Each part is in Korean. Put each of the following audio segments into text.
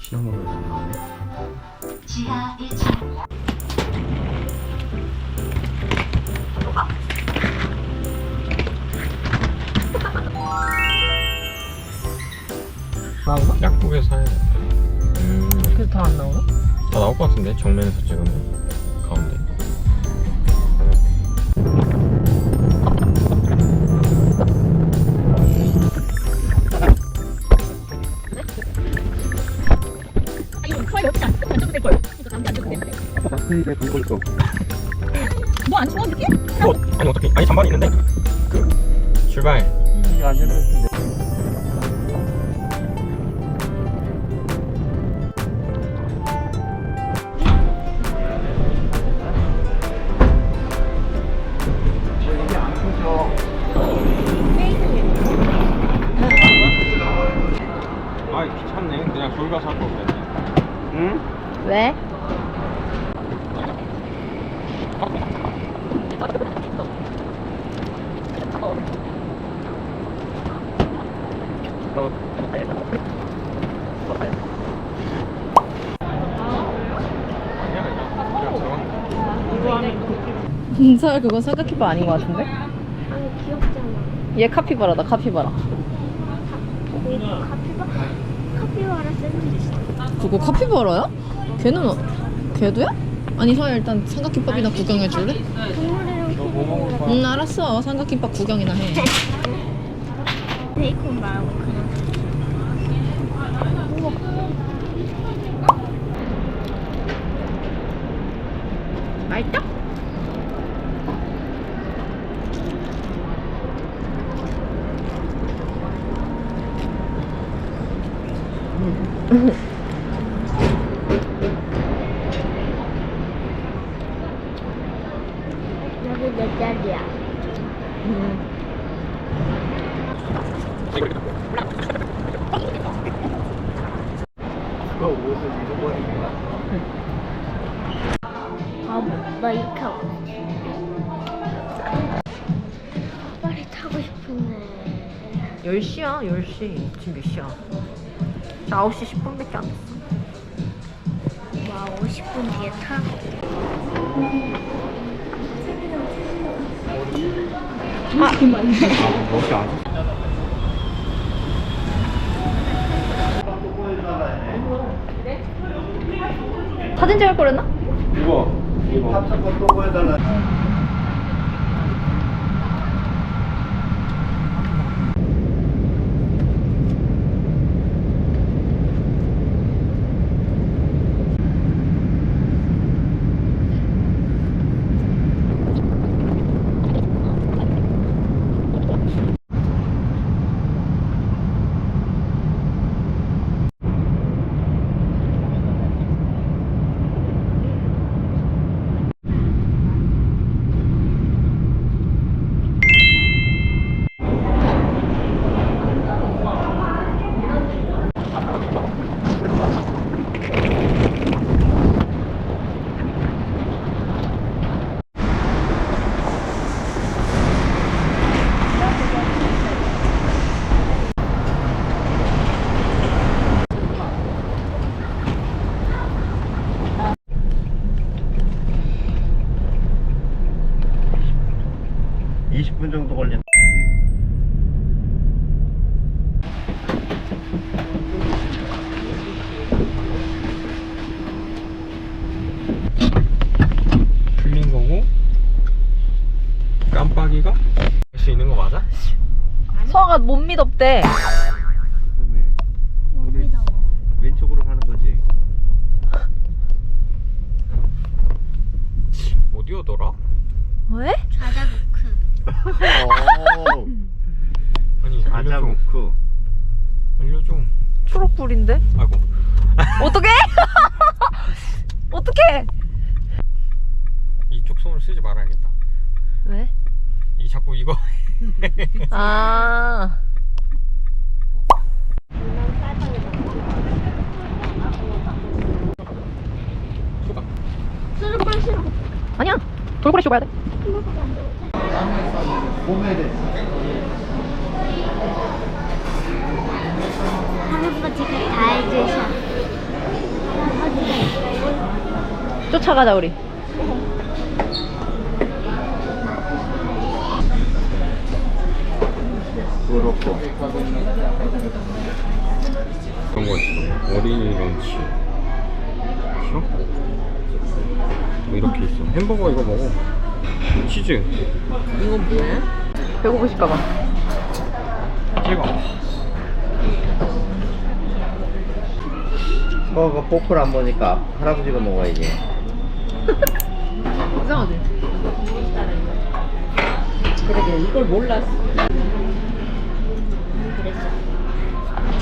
시험으로 나오네. 지하 1층 나오나? 약국에서 사야 돼. 음, 그래서 다 안 나오나? 다 나올 것 같은데 정면에서 찍으면 가운데. 너안 인설 그거 삼각김밥 아닌 것 같은데? 아니 귀엽잖아. 얘 카피바라다 카피바라 카피바 카피바라 샌드위치. 그거 카피바라야? 걔는 어- 걔도야? 아니 서야 일단 삼각김밥이나 구경해 줄래? 동물이랑 응 알았어 삼각김밥 구경이나 해 베이컨 말고 그냥. 맛있다? 여기 내 자리야. 그거 옷을 잃어버린 거야. 아, 나 이렇게 하고. 빨리 타고 싶은데. 10시야 10시 지금 몇 시야 9시 10분밖에 안 됐어 와, 50분 뒤에 타. 멋이 아주. 사진 찍을 거랬나? 이거 이거. 또 보여달라. 이십 분 정도 걸린다. 풀린 거고 깜빡이가 할 수 있는 거 맞아? 서아가 못 믿었대 돌고래 쇼 가야 돼? 할아버지가 다 해주셔. 쫓아가자 우리 그렇고 그런 거지 어린이 런치 이렇게 있어. 햄버거 이거 먹어. 치즈. 이건 뭐야? 배고프실까봐. 찍어. 서가 포크를 안 보니까 할아버지가 먹어야지. 이상하지? 그러게 이걸 몰랐어.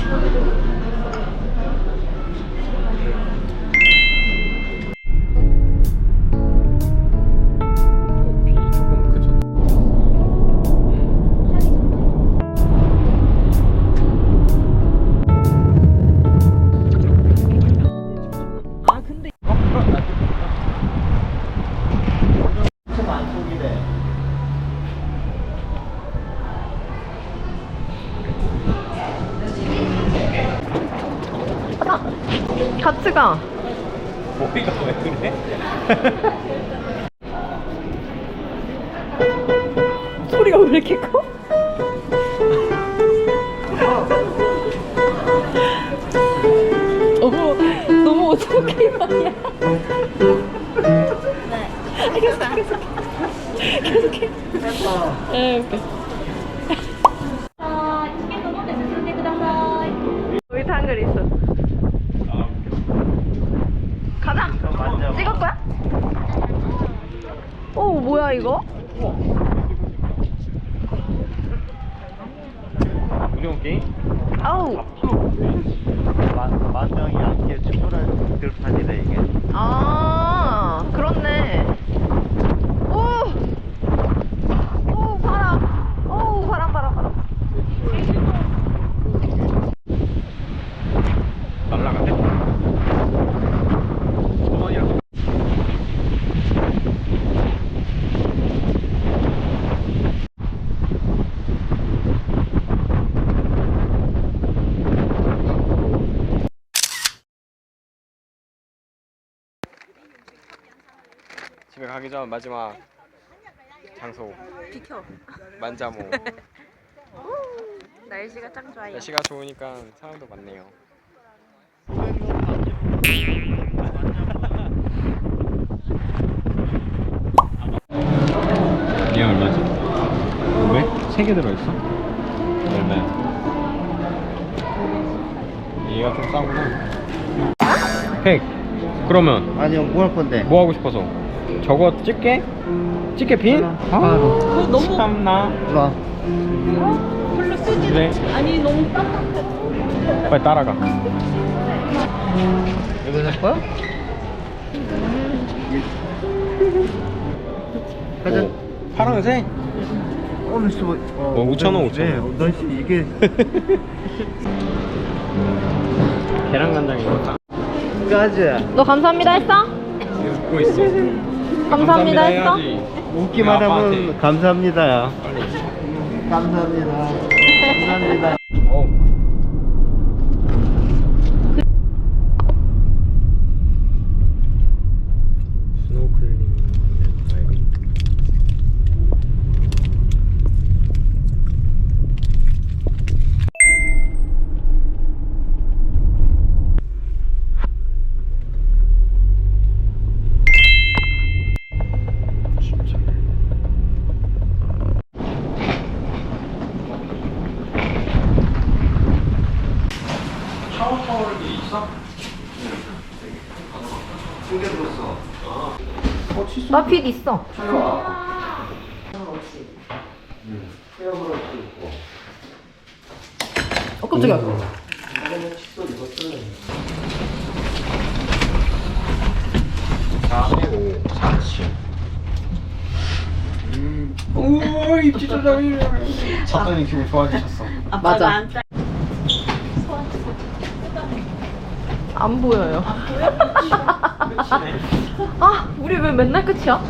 어, 같이 가. 머리가 왜 그래? 소리가 왜 이렇게 커? 너무 너무 어떡해 말이야. 네. 계속 계속 계속해. 네, 오케이. 여기 한글 있어. 가자. 찍을 거야? 오 뭐야 이거? 무료 게임? 아우. 만, 만 명이 함께 충분한 들판이네 이게. 아 그렇네. 오. 오 바람. 오 바람 바람 바람. 날라가네. 어머니야. 집에 가기 전 마지막 장소 비켜. 만자모 날씨가 짱 좋아요. 날씨가 좋으니까 사람도 많네요 이게 얼마지? 왜? 세 개 들어있어? 얼마야? 얘가 좀 싸구나 팩 그러면 아니요, 뭐 할 건데? 뭐 하고 싶어서? 저거 찍게? 찍게 빈? 바로. 그거 너무 참나 와. 별로 쓰지 그래 아니 너무 딱딱해. 빨리 따라가 이거 살 거야? 가자. 오, 파란색? 어, 미스 뭐, 어, 5,000원, 5,000원. 네, 너씨 이게 계란 간장 이거 가자. 너 감사합니다 했어? 웃고 있어 감사합니다 했어? 웃기만. 하면 감사합니다야. 빨리. 감사합니다. 감사합니다. 어. 스노클링 앤 다이빙. 진짜. 샤워 타월이 있어? 두개 들었어. 나핏 있어. 헤어브러쉬 있고. 어 깜짝이야. 이거는 칫솔 이것도. 4, 5, 4, 7. 오, 입지 조정이. 작가님 기분 좋아지셨어. 맞아. 안 보여요. 아, 우리 왜 맨날 끝이야?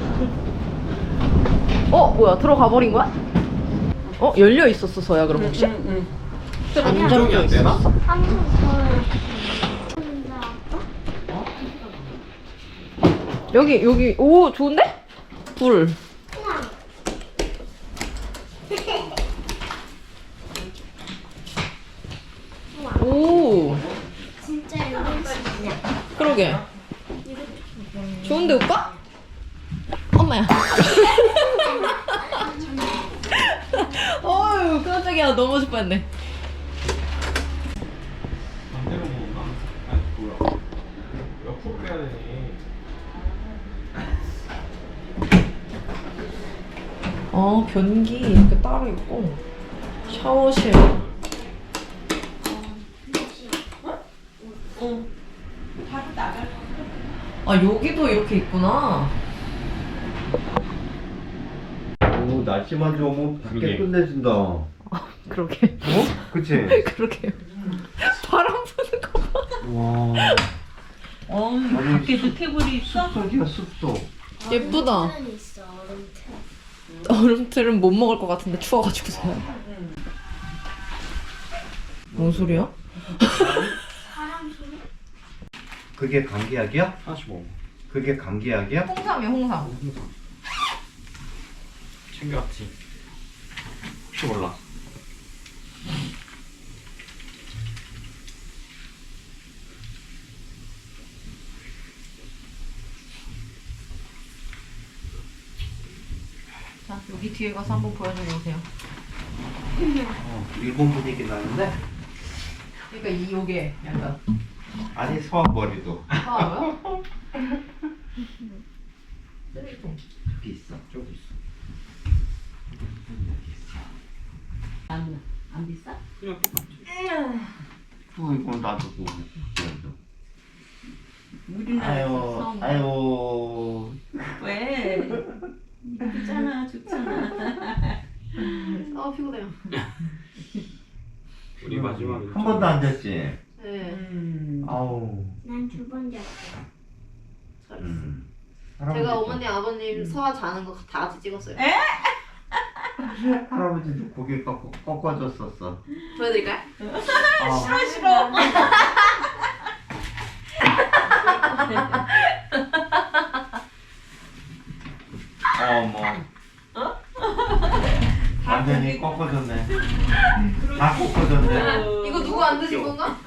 어, 뭐야? 들어가 버린 거야? 어, 열려 있었어, 서야 그럼 혹시? 조정이 안 되나? 여기 여기 오 좋은데? 불. 오 진짜 이런 식이야. 그러게. 좋은데 오빠? 엄마야. 어휴 깜짝이야 넘어질 뻔했네. 반대로 먹나? 아니 뭐야? 옆으로 빼야 되니? 어 변기 이렇게 따로 있고 샤워실. 아 여기도 이렇게 있구나. 오 날씨만 좋으면 밖에 그러게. 끝내준다. 어? 그러게. 그치? 그러게. 바람 부는 거 봐. 와. 어, 아니, 밖에도 테이블이 있어? 숲속이야 숲속. 예쁘다. 얼음틀은 있어 얼음틀. 얼음틀은 못 먹을 것 같은데 추워가지고서요. 뭔 소리야? 그게 감기약이야? 하나씩 먹어. 그게 감기약이야? 홍삼이야 홍삼. 챙겨왔지. 혹시 몰라. 자 여기 뒤에 가서 한번 보여주고 오세요. 어, 일본 분위기 나는데? 그러니까 이 요게 약간 아니. 파워요? 쓰레기통. 저기 있어. 저기 있어. 안, 안 비싸? 그냥 똑같지. 어 이거 놔두고. 우리나라에서 아유 아유. 왜? 이쁘잖아 좋잖아 아 피곤해요. 우리 마지막에 한 번도 안 잤지? 네. 음. 아우. 난 두번 잤어. 음. 제가 어머니 아버님 서화 자는 거 다 같이 찍었어요. 할아버지도 고개 꺾어, 꺾어줬었어. 보여드릴까요? 아, 싫어 어머. 완전히 꺾어줬네. 다 꺾어줬네. 이거 누구 안 드신 건가?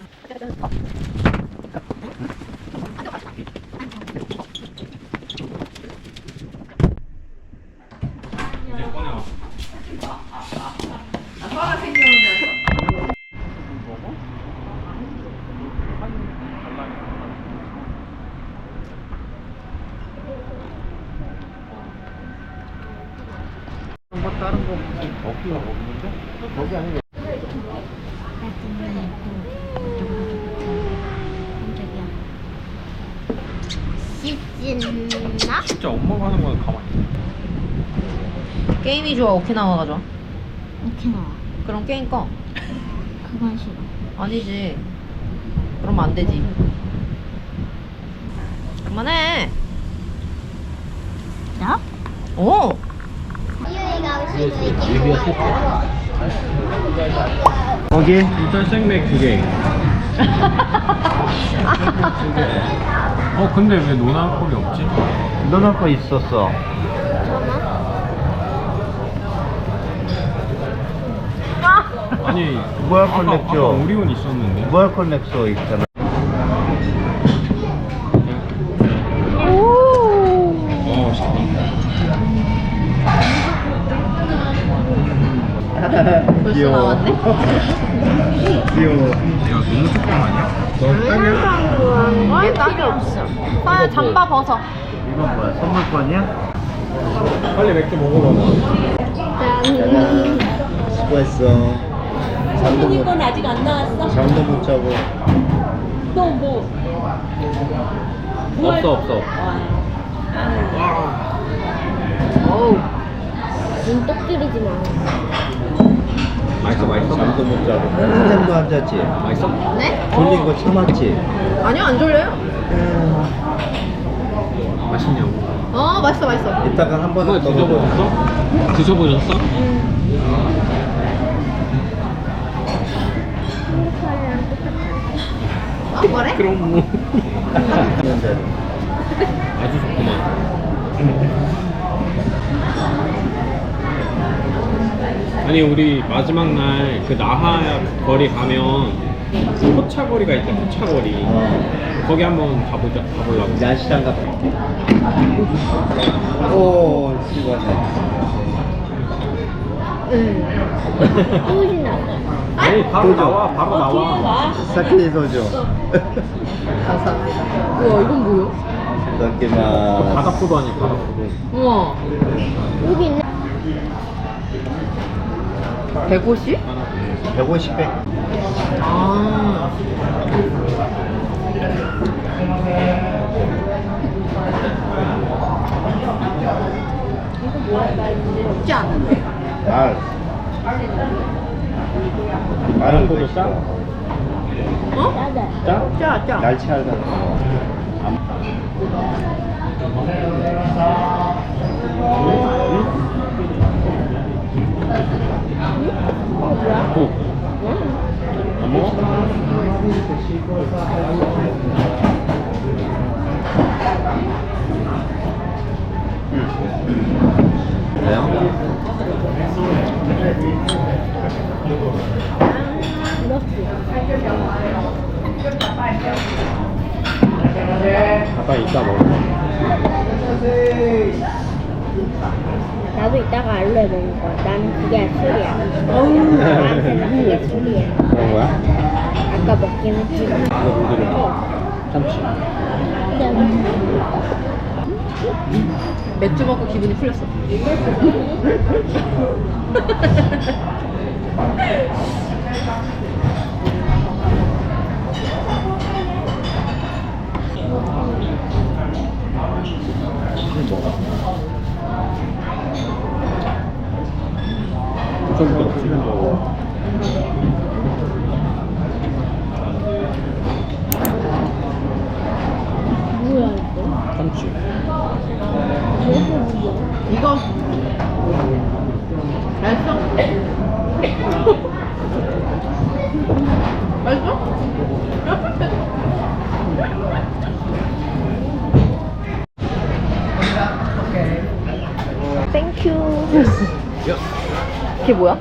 이제 꺼내와. 서화 생겼는데. 뭐 다른 거 먹기가 먹는데? 거기 아니고. 씻나? 진짜 엄마가 하는 거는 가만히 있어. 게임이 좋아 오키나와가 좋아? 오키나와. 그럼 게임 꺼. 그건 싫어. 아니지. 그러면 안 되지. 그만해. 나? 오. 오시고 거기? 일단 생맥 두 개. 어 근데 왜 노나콜이 없지? 너네 거 있었어. 아니 아까, 콜렉죠? 아까 오리온 있었는데. 무알콜 넥소 있잖아. 어 나왔네? 귀여워. 내가 너무 조금 아니야? 너 땅이야? 이게 딱이 없어. 아 잠바 벗어. 이건 뭐야? 선물권이야? 빨리 맥주 먹어봐. 수고했어. 잠도 못, 건 아직 안 나왔어? 잠도 못 자고. 또뭐 없어 없어. 어우. 눈떡 들이지 마. 맛있어 맛있어. 잠도 못 자고. 한잔도 안 잤지? 맛있어? 네? 졸린 거 참았지? 아니요 안 졸려요. 맛있냐고. 어 맛있어 맛있어. 이따가 한 한번 먹어. 드셔보셨어? 드셔보셨어? 아 뭐래? 그럼 뭐. 아주 좋구만. 아니 우리 마지막 날 그 나하 거리 가면 포차 거리가 있대 포차 거리. 거기 한번 가보자 가보려고. 야시장 갔다 오 시원해 너무 신나. 아니 바로 나와 바로 어, 뒤에 나와. 와. 사케 소주 가사. 우와 이건 뭐야? 이렇게만 바닥 포도 아니 바닥 포도. 우와. 여기 있네. 150? 150 백 아. 짠. 알알 은또 짜? 어? 짜다. 짜? 짜, 짜. 날치알 같은 거 오. 안 먹어? 아빠 이따 먹어. 나도 이따가 알로에 먹을 거야. 나는 그게 술이야. 나한테는 그게 술이야. 그런 거야? 아까 먹긴 했지만. 이거 뭔지 참치. 맥주 먹고 기분이 풀렸어. 뭐야 이거? 참치. 이거 맛있어? 맛있어? 땡큐. 그게 뭐야?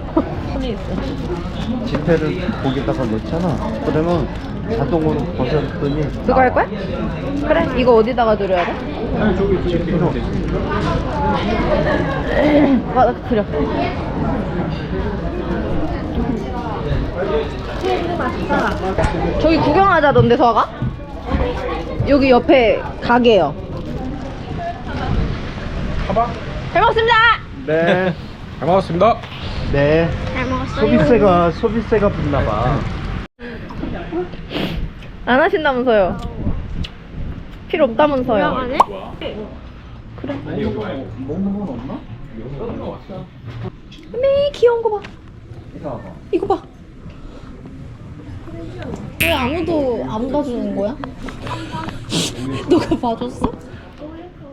지폐를 거기다가 넣잖아 그러면 자동으로 벗었더니 그거 할 거야? 그래. 이거 어디다가 두려야 돼? 아니 저기 되지. 아, 그려. 저기 구경하자던데 서가? 여기 옆에 가게요. 가봐. 잘 먹습니다. 네잘 먹었습니다. 네. 잘 먹었어요. 소비세가 소비세가 붙나 봐. 안 하신다면서요? 필요 없다면서요? 안 해? 아니 여기 말고. 먹는 건 없나? 여기 왔어. 네 귀여운 거 봐. 이거 봐. 왜 아무도 안 봐주는 거야? 누가 봐줬어?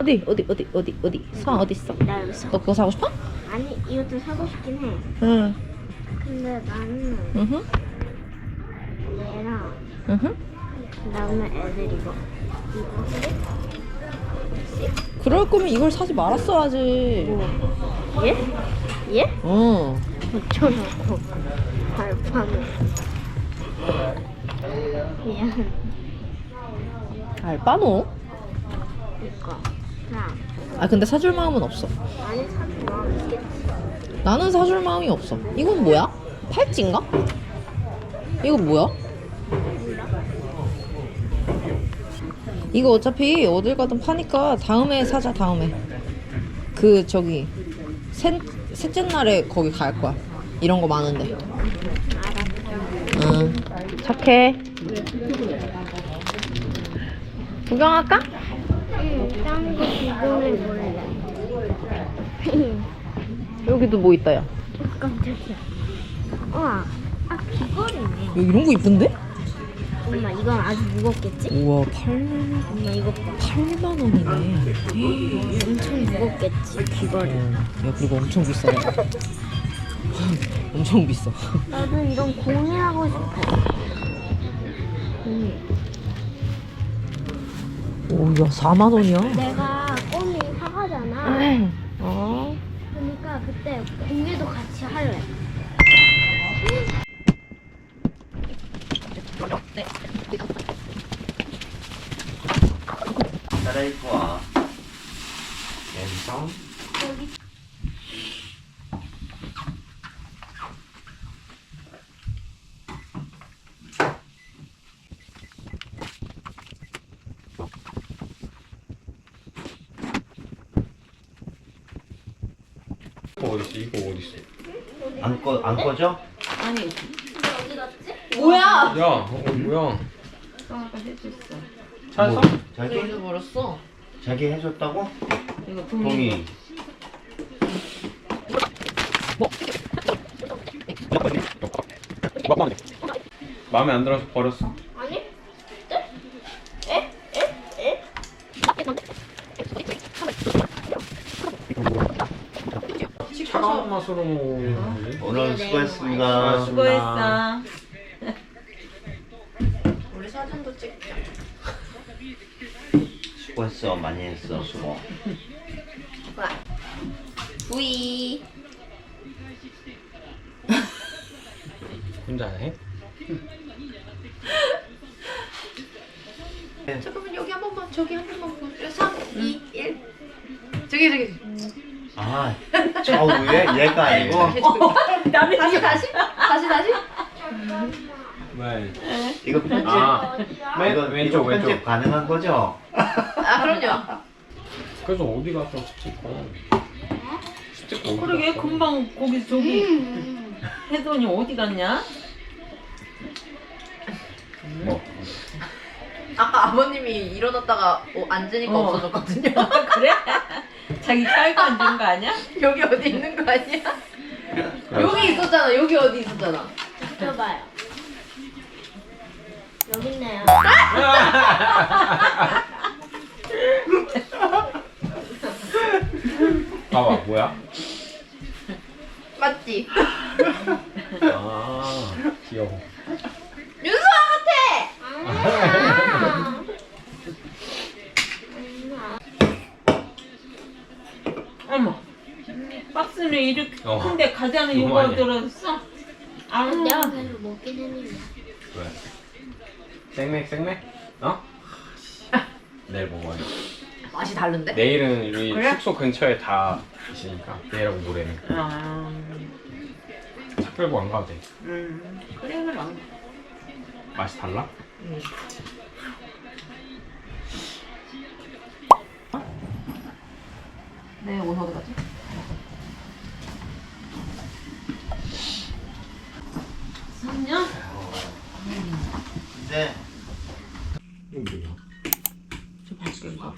어디 어디 어디 어디 어디 사 어디 있어? 나 여기 있어. 너 그거 사고 싶어? 아니 이것도 사고 싶긴 해. 응. 근데 나는 으흠. 얘랑 으흠. 그 다음에 애들 이거 그럴 거면 이걸 사지 말았어야지. 이거 얘? 얘? 응. 붙여놓고 발판을 미안 알바노? 이거 자아 근데 사줄 마음은 없어. 많이 사줄 마음 있겠지 나는 사줄 마음이 없어. 이건 뭐야? 팔찌인가? 이거 뭐야? 이거 어차피 어딜 가든 파니까 다음에 사자 다음에. 그 저기 셋 셋째 날에 거기 갈 거야. 이런 거 많은데. 응. 착해. 구경할까? 딴거 구경해 볼래 여기도 뭐 있다 야. 깜짝이야 우와 아 귀걸이네 야, 이런 거 이쁜데? 엄마 이건 아주 무겁겠지? 우와 8, 엄마 이거 봐 8만 원이네. 엄청 무겁겠지 귀걸이 야 그리고 엄청 비싸네 엄청 비싸 나도 이런 공예하고 싶어 공예 오야 4만 원이야? 내가 꼬미 사과잖아. 어. 그러니까 그때 공개도 같이 할래. 갈아입고 와. 랜선 이거 어딨어 이거 어딨어 안 꺼, 안 꺼져? 아니 뭐야? 야 어, 뭐야 아까 해줬어 찾았어? 뭐, 자기? 버렸어. 자기 해줬다고? 이거 동이 동이. 마음에 안 들어서 버렸어 아니? 차가운 맛으로 먹는 오늘 수고했습니다. 수고했어 우리 사진도 찍자. 수고했어. 많이 했어. 수고. 부이. 혼자 해? 잠깐만 여기 한 번만 저기 한 번만 보여줘. 3, 2, 1. 저기 저기. 아, 저 위에 얘가 아니고 남의 다시 다시 다시 다시. 왜? 이거 편집. 아 맨, 이거 왼쪽 이거 편집 왼쪽 가능한 거죠? 아 그럼요. 그래서 어디 갔어 스티커 스티커 어디 그러게 갔어? 금방 거기 저기 혜돈이 어디 갔냐? 뭐? 아까 아버님이 일어났다가 어, 앉으니까 어. 없어졌거든요. 그래? 자기 깔고 앉은 거 아니야? 여기 어디 있는 거 아니야? 여기 있었잖아. 여기 어디 있었잖아. 펴봐요. 여기 있네요. 봐봐 뭐야? 맞지? 아 귀여워 윤수아 같아. 아니야. 어머 박스는 이렇게 어. 이거 많이 해. 들었어? 아 내가 계속 먹긴 했는데. 왜? 생맥 생맥? 어? 내일 먹어야 돼 맛이 다른데? 내일은 우리 그래? 숙소 근처에 다 있으니까 내일하고 모레는 아, 차 끌고 안 가도 돼 음, 그래 그럼 맛이 달라? 네, 옷 어디 갔지? 삼년? 근데 이거 뭐야? 저 밖인가?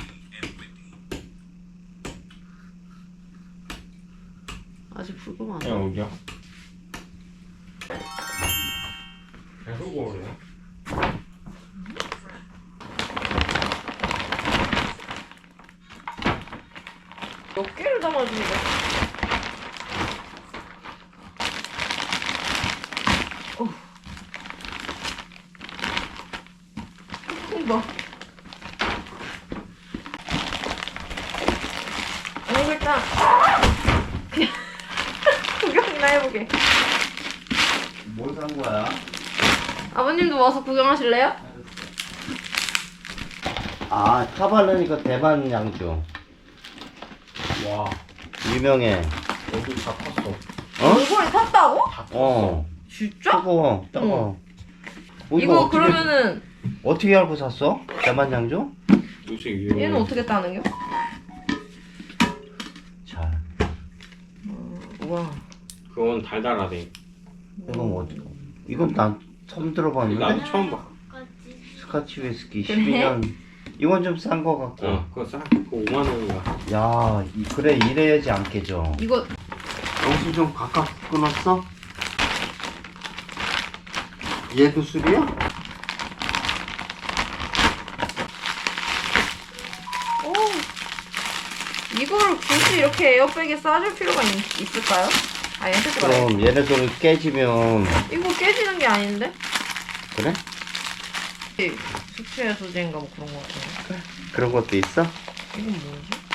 아직 불고만 야 어디야? 계속 오르네 몇 개를 담아주는 거야? 어. 이거. 아니 일단 그냥 구경이 나 해보게. 뭐산 거야? 아버님도 와서 구경하실래요? 아, 타발르니까 대만 양주. 와 유명해. 여기 다 컸어 어? 얼굴이 탔다고? 어. 진짜? 뜨거워. 뜨거워. 어, 이거 어떻게, 그러면은 어떻게 알고 샀어? 대만 양주? 도대체 이게 얘는 어떻게 따는 겨? 잘. 와. 그건 달달하대 이건 뭐 어떻게? 이건 난 처음 들어봤는데. 나도 처음 봐 스카치 위스키 그래? 12년. 이건 좀 싼 거 같고. 어, 그거 싸. 그거 5만 원인가. 야, 이- 그래 이래야지 안 깨져. 이거 영수 좀 가깝게 끊었어? 얘도 술이야? 오. 이거를 굳이 이렇게 에어백에 싸줄 필요가 있, 있을까요? 아니, 쓰지 말아요. 그럼 얘네들 깨지면 이거 깨지는 게 아닌데? 그래? 숙취 해소제인가 뭐 그런 거 같은데. 그런 것도 있어? 이건 뭐지?